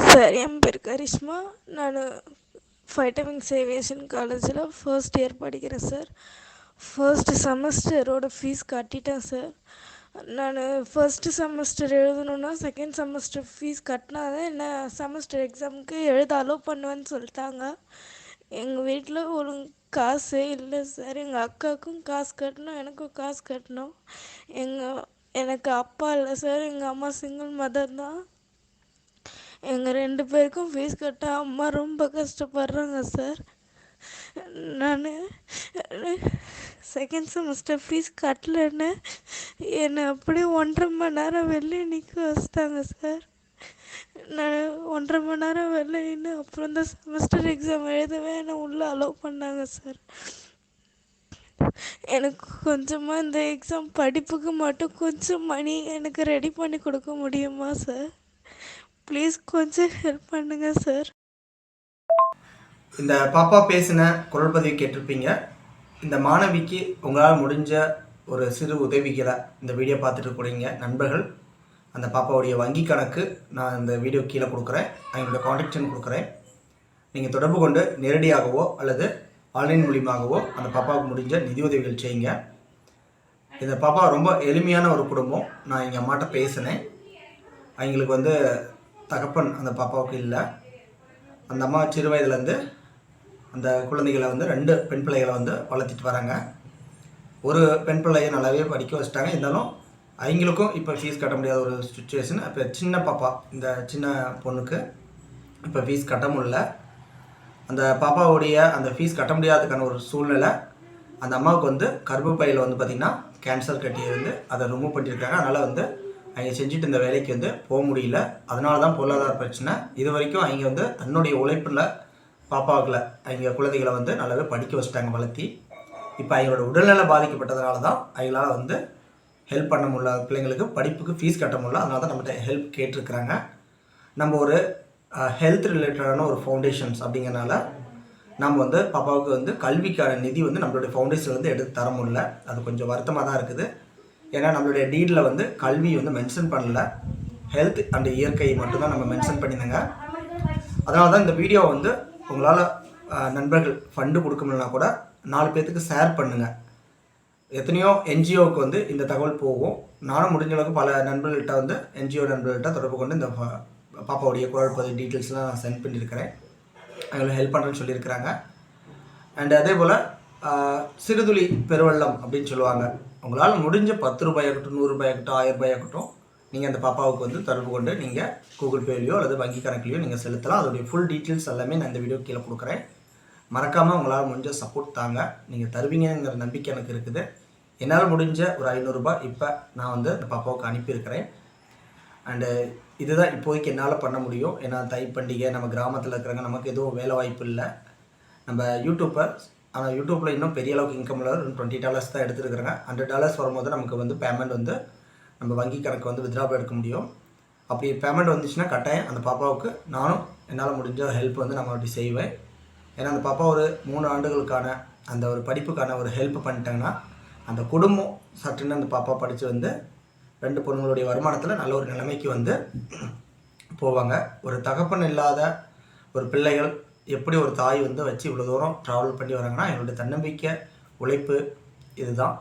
Sir என் பேர் கரிஷ்மா. நான் ஃபைட்டமின்ஸ் ஏவியேஷன் காலேஜில் ஃபர்ஸ்ட் இயர் படிக்கிறேன் சார். ஃபர்ஸ்ட் செமஸ்டரோட ஃபீஸ் கட்டிட்டேன் சார். நான் ஃபர்ஸ்ட்டு செமஸ்டர் எழுதணுன்னா செகண்ட் செமஸ்டர் ஃபீஸ் கட்டினா தான் என்ன செமஸ்டர் எக்ஸாமுக்கு எழுத அலோவ் பண்ணுவேன்னு சொல்லிட்டாங்க. எங்கள் வீட்டில் ஒரு காசே இல்லை சார். எங்கள் அக்காவுக்கும் காசு கட்டணும் எனக்கும் காசு கட்டணும். எங்கள் எனக்கு அப்பா இல்லை சார். எங்கள் அம்மா சிங்கிள் மதர் தான். எங்கள் ரெண்டு பேருக்கும் ஃபீஸ் கட்ட அம்மா ரொம்ப கஷ்டப்படுறாங்க சார் நான் செகண்ட் செமஸ்டர் ஃபீஸ் கட்டலன்னு என்னை அப்படியே ஒன்றரை மணி நேரம் வெளியே நிற்க வச்சிட்டாங்க சார் நான் ஒன்றரை மணி நேரம் வெளில நின்று அப்புறம் தான் செமஸ்டர் எக்ஸாம் எழுதவே என்னை உள்ளே அலோவ் பண்ணாங்க சார் எனக்கு கொஞ்சமாக இந்த எக்ஸாம் படிப்புக்கு மட்டும் கொஞ்சம் மணி எனக்கு ரெடி பண்ணி கொடுக்க முடியுமா சார் ப்ளீஸ் கொஞ்சம் ஹெல்ப் பண்ணுங்கள் சார் இந்த பாப்பா பேசின குரல் பதிவு கேட்டிருப்பீங்க. இந்த மாணவிக்கு உங்களால் முடிஞ்ச ஒரு சிறு உதவிகளை இந்த வீடியோ பார்த்துட்டு இருக்கக்கூடிய நண்பர்கள் அந்த பாப்பாவுடைய வங்கி கணக்கு நான் இந்த வீடியோ கீழே கொடுக்குறேன். அவங்களோட காண்டாக்ட் கொடுக்குறேன். நீங்கள் தொடர்பு கொண்டு நேரடியாகவோ அல்லது ஆன்லைன் மூலியமாகவோ அந்த பாப்பாவுக்கு முடிஞ்ச நிதி உதவிகள் செய்யுங்க. இந்த பாப்பா ரொம்ப எளிமையான ஒரு குடும்பம். நான் எங்கள் அம்மாட்ட பேசினேன். அவங்களுக்கு வந்து தகப்பன் அந்த பாப்பாவுக்கு இல்லை. அந்த அம்மா சிறு வயதுலேருந்து அந்த குழந்தைகளை வந்து ரெண்டு பெண் பிள்ளைகளை வந்து வளர்த்திட்டு வராங்க. ஒரு பெண் பிள்ளையை நல்லாவே படிக்க வச்சுட்டாங்க. இருந்தாலும் அவங்களுக்கும் இப்போ ஃபீஸ் கட்ட முடியாத ஒரு சுச்சுவேஷன் இப்போ சின்ன பாப்பா இந்த சின்ன பொண்ணுக்கு இப்போ ஃபீஸ் கட்ட முடியல. அந்த பாப்பாவுடைய அந்த ஃபீஸ் கட்ட முடியாததுக்கான ஒரு சூழ்நிலை அந்த அம்மாவுக்கு வந்து கர்ப்பப்பையில் வந்து பார்த்திங்கன்னா கேன்சர் கட்டி இருந்து அதை ரிமூவ் பண்ணியிருக்காங்க அதனால் வந்து அவங்க செஞ்சுட்டு இந்த வேலைக்கு வந்து போக முடியல. அதனால தான் பொருளாதார பிரச்சனை. இது வரைக்கும் அவங்க வந்து தன்னுடைய உழைப்பில் பாப்பாவுக்குள்ள அவங்க குழந்தைகளை வந்து நல்லாவே படிக்க வச்சுட்டாங்க வளர்த்தி. இப்போ அவங்களோட உடல்நலம் பாதிக்கப்பட்டதுனால தான் அவங்களால வந்து ஹெல்ப் பண்ண முடியல. பிள்ளைங்களுக்கு படிப்புக்கு ஃபீஸ் கட்ட முடியல. அதனால தான் நம்மகிட்ட ஹெல்ப் கேட்டிருக்கிறாங்க. நம்ம ஒரு ஹெல்த் ரிலேட்டடான ஒரு ஃபவுண்டேஷன்ஸ் அப்படிங்கிறனால நம்ம வந்து பாப்பாவுக்கு வந்து கல்விக்கான நிதி வந்து நம்மளுடைய ஃபவுண்டேஷன்லேருந்து எடுத்து தர முடியல. அது கொஞ்சம் வருத்தமாக தான் இருக்குது. ஏன்னா நம்மளுடைய டீடில் வந்து கல்வி வந்து மென்ஷன் பண்ணல. ஹெல்த் அண்ட் இயற்கை மட்டும்தான் நம்ம மென்ஷன் பண்ணியிருந்தாங்க. அதனால தான் இந்த வீடியோ வந்து உங்களால் நண்பர்கள் ஃபண்டு கொடுக்க முடியலனா கூட நாலு பேர்த்துக்கு ஷேர் பண்ணுங்கள் எத்தனையோ என்ஜிஓவுக்கு வந்து இந்த தகவல் போகும். நானும் முடிஞ்ச அளவுக்கு பல நண்பர்கள்ட்ட வந்து என்ஜிஓ நண்பர்கள்ட்ட தொடர்பு கொண்டு இந்த பாப்பாவுடைய குரல் பதிவு டீட்டெயில்ஸ்லாம் நான் சென்ட் பண்ணியிருக்கிறேன். அவங்களுக்கு ஹெல்ப் பண்ணுறேன்னு சொல்லியிருக்கிறாங்க. அண்ட் அதே போல் சிறுதுளி பெருவெள்ளம் அப்படின்னு சொல்லுவாங்க. உங்களால் முடிஞ்ச பத்து ரூபாயாகட்டும் நூறு ரூபாயாகட்டும் ஆயிரம் ரூபாயாகட்டும் நீங்கள் அந்த பாப்பாவுக்கு வந்து தொடர்பு கொண்டு நீங்கள் கூகுள் பேலையோ அல்லது வங்கி கணக்குலையோ நீங்கள் செலுத்தலாம். அதோடைய ஃபுல் டீட்டெயில்ஸ் எல்லாமே நான் இந்த வீடியோ கீழே கொடுக்குறேன். மறக்காமல் உங்களால் முடிஞ்ச சப்போர்ட் தாங்க. நீங்கள் தருவீங்கங்கிற நம்பிக்கை எனக்கு இருக்குது. என்னால் முடிஞ்ச ஒரு ஐநூறுரூபா இப்போ நான் வந்து அந்த பாப்பாவுக்கு அனுப்பியிருக்கிறேன். அண்டு இதுதான் இப்போதைக்கு என்னால் பண்ண முடியும். ஏன்னா தை பண்டிகை நம்ம கிராமத்தில் இருக்கிறவங்க நமக்கு எதுவும் வேலை வாய்ப்பு இல்லை. நம்ம யூடியூப்பை ஆனால் யூடியூப்பில் இன்னும் பெரிய அளவுக்கு இன்கம் இல்லை டுவெண்ட்டி டாலர்ஸ் தான் எடுத்துருக்குறாங்க. ஹண்ட்ரட் டாலர்ஸ் வரும்போது நமக்கு வந்து பேமெண்ட் வந்து நம்ம வங்கி கணக்கு வந்து வித்ராப் எடுக்க முடியும். அப்படி பேமெண்ட் வந்துச்சுன்னா கட்டாயம் அந்த பாப்பாவுக்கு நானும் என்னால் முடிஞ்ச ஹெல்ப் வந்து நம்ம அப்படி செய்வேன். ஏன்னா அந்த பாப்பா ஒரு மூணு ஆண்டுகளுக்கான அந்த ஒரு படிப்புக்கான ஒரு ஹெல்ப் பண்ணிட்டாங்கன்னா அந்த குடும்பம் சற்றுன்னு அந்த பாப்பா படித்து வந்து ரெண்டு பொண்ணுங்களுடைய வருமானத்தில் நல்ல ஒரு நிலைமைக்கு வந்து போவாங்க. ஒரு தகப்பன் இல்லாத ஒரு பிள்ளைகள் எப்படி ஒரு தாய் வந்து வச்சு இவ்வளோ தூரம் ட்ராவல் பண்ணி வராங்கன்னா எங்களுடைய தன்னம்பிக்கை உழைப்பு இதுதான்.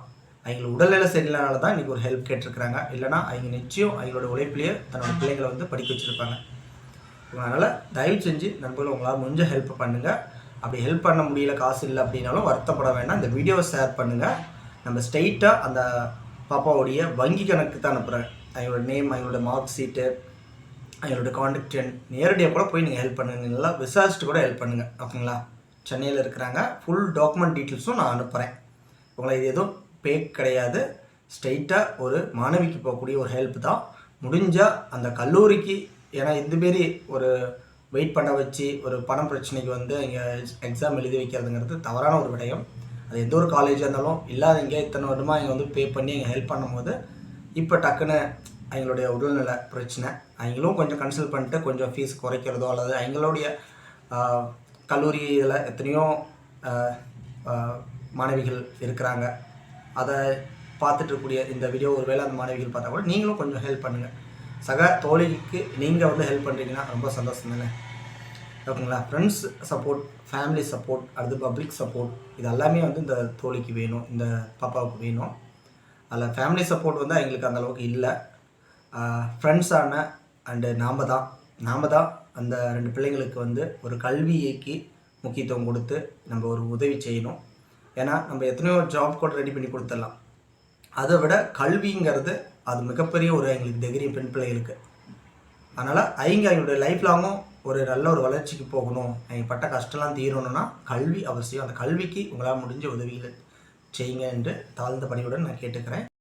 அவங்க உடல்நிலை சரியில்லைனால தான் இன்றைக்கி ஒரு ஹெல்ப் கேட்டிருக்கிறாங்க. இல்லைனா அவங்க நிச்சயம் அவங்களோட உழைப்பிலேயே தன்னோட பிள்ளைங்களை வந்து படிக்க வச்சுருப்பாங்க. அதனால் தயவு செஞ்சு நண்பர்கள் உங்களால் முடிஞ்ச ஹெல்ப் பண்ணுங்கள் அப்படி ஹெல்ப் பண்ண முடியல காசு இல்லை அப்படின்னாலும் வருத்தப்பட வேண்டாம். இந்த வீடியோவை ஷேர் பண்ணுங்கள் நம்ம ஸ்ட்ரெயிட்டாக அந்த பாப்பாவுடைய வங்கி கணக்கு தான் அனுப்புகிறேன் அவங்களோட நேம் அவங்களோட மார்க் ஷீட்டு அவங்களோட காண்டாக்ட் எண் நேரடியாக கூட போய் நீங்கள் ஹெல்ப் பண்ணுங்க. நல்லா விசாரிச்சுட்டு கூட ஹெல்ப் பண்ணுங்கள் ஓகேங்களா? சென்னையில் இருக்கிறாங்க. ஃபுல் டாக்குமெண்ட் டீட்டெயில்ஸும் நான் அனுப்புகிறேன் உங்களை இது எதுவும் பே கிடையாது. ஸ்ட்ரெயிட்டாக ஒரு மாணவிக்கு போகக்கூடிய ஒரு ஹெல்ப் தான். முடிஞ்சால் அந்த கல்லூரிக்கு ஏன்னா இந்த மாரி ஒரு வெயிட் பண்ண வச்சு ஒரு பணம் பிரச்சனைக்கு வந்து இங்கே எக்ஸாம் எழுதி வைக்கிறதுங்கிறது தவறான ஒரு விடயம். அது எந்த ஒரு காலேஜாக இருந்தாலும் இல்லாதவங்க இத்தனை வருடமாக இங்கே வந்து பே பண்ணி இங்கே ஹெல்ப் பண்ணும்போது இப்போ டக்குன்னு அவங்களுடைய உடல்நல பிரச்சனை அவங்களும் கொஞ்சம் கன்சல்ட் பண்ணிட்டு கொஞ்சம் ஃபீஸ் குறைக்கிறதோ அல்லது அவங்களுடைய கல்லூரி இதில் எத்தனையோ மாணவிகள் இருக்கிறாங்க. அதை பார்த்துட்டு இருக்கக்கூடிய இந்த வீடியோ ஒருவேளை அந்த மாணவிகள் பார்த்தா கூட நீங்களும் கொஞ்சம் ஹெல்ப் பண்ணுங்கள் சக தோழிக்கு நீங்கள் வந்து ஹெல்ப் பண்ணுறீங்கன்னா ரொம்ப சந்தோஷம் தானே? ஓகேங்களா? ஃப்ரெண்ட்ஸ் சப்போர்ட் ஃபேமிலி சப்போர்ட் அடுத்து பப்ளிக் சப்போர்ட் இது எல்லாமே வந்து இந்த தோழிக்கு வேணும் இந்த பாப்பாவுக்கு வேணும். அதில் ஃபேமிலி சப்போர்ட் வந்து எங்களுக்கு அந்தளவுக்கு இல்லை. ஃப்ரெண்ட்ஸான அண்டு நாம் தான். நாம் தான் அந்த ரெண்டு பிள்ளைங்களுக்கு வந்து ஒரு கல்விக்கு முக்கியத்துவம் கொடுத்து நம்ம ஒரு உதவி செய்யணும். ஏன்னா நம்ம எத்தனையோ ஜாப் கூட ரெடி பண்ணி கொடுத்துடலாம். அதை விட கல்விங்கிறது அது மிகப்பெரிய ஒரு எங்களுக்கு டிகிரி பெண் பிள்ளைகளுக்கு. அதனால் அவங்க அவங்களுடைய லைஃப் லாங்கும் ஒரு நல்ல ஒரு வளர்ச்சிக்கு போகணும். அவங்க பட்ட கஷ்டம்லாம் தீரணும்னா கல்வி அவசியம். அந்த கல்விக்கு உங்களால் முடிஞ்ச உதவிகளை செய்யுங்க என்று தாழ்ந்த பணியுடன் நான் கேட்டுக்கிறேன்.